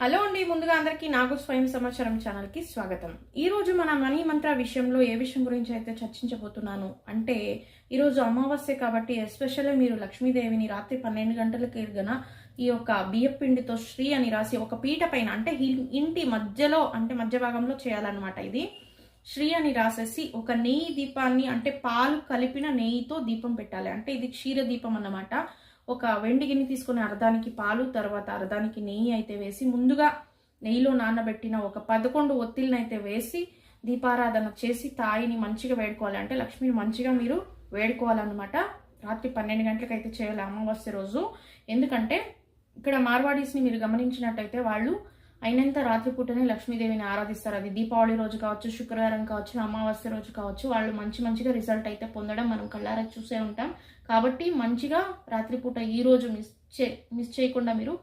Hello అండి ముందుగా అందరికీ నాగు స్వయం సమాచారం ఛానల్కి స్వాగతం. ఈ రోజు మన మనీ మంత్ర విషయంలో ఏ విషయం గురించి అయితే చర్చించబోతున్నాను అంటే ఈరోజు అమావాస్య కాబట్టి ఎస్పెషల్లీ మీరు లక్ష్మీదేవిని రాత్రి పన్నెండు గంటలకి గన ఈ యొక్క బియ్యం పిండితో శ్రీ అని రాసి ఒక పీట పైన అంటే ఇంటి మధ్యలో అంటే మధ్య భాగంలో చేయాలన్నమాట ఇది. శ్రీ అని రాసేసి ఒక నెయ్యి దీపాన్ని అంటే పాలు కలిపిన నెయ్యితో దీపం పెట్టాలి. అంటే ఇది క్షీర దీపం అన్నమాట. ఒక వెండి గిన్నె తీసుకుని అర్ధానికి పాలు తర్వాత అర్ధానికి నెయ్యి అయితే వేసి ముందుగా నెయ్యిలో నానబెట్టిన ఒక పదకొండు ఒత్తిళ్ళని అయితే వేసి దీపారాధన చేసి తాయిని మంచిగా వేడుకోవాలి. అంటే లక్ష్మిని మంచిగా మీరు వేడుకోవాలన్నమాట. రాత్రి పన్నెండు గంటలకు అయితే చేయాలి అమావాస్య రోజు. ఎందుకంటే ఇక్కడ మార్వాడీస్ని మీరు గమనించినట్టయితే వాళ్ళు అయినంత రాత్రిపూటనే లక్ష్మీదేవిని ఆరాధిస్తారు. అది దీపావళి రోజు కావచ్చు శుక్రవారం కావచ్చు అమావాస్య రోజు కావచ్చు వాళ్ళు మంచి మంచిగా రిజల్ట్ అయితే పొందడం మనం కళ్ళారా చూసే ఉంటాం. కాబట్టి మంచిగా రాత్రిపూట ఈ రోజు మిస్ చే మిస్ చేయకుండా మీరు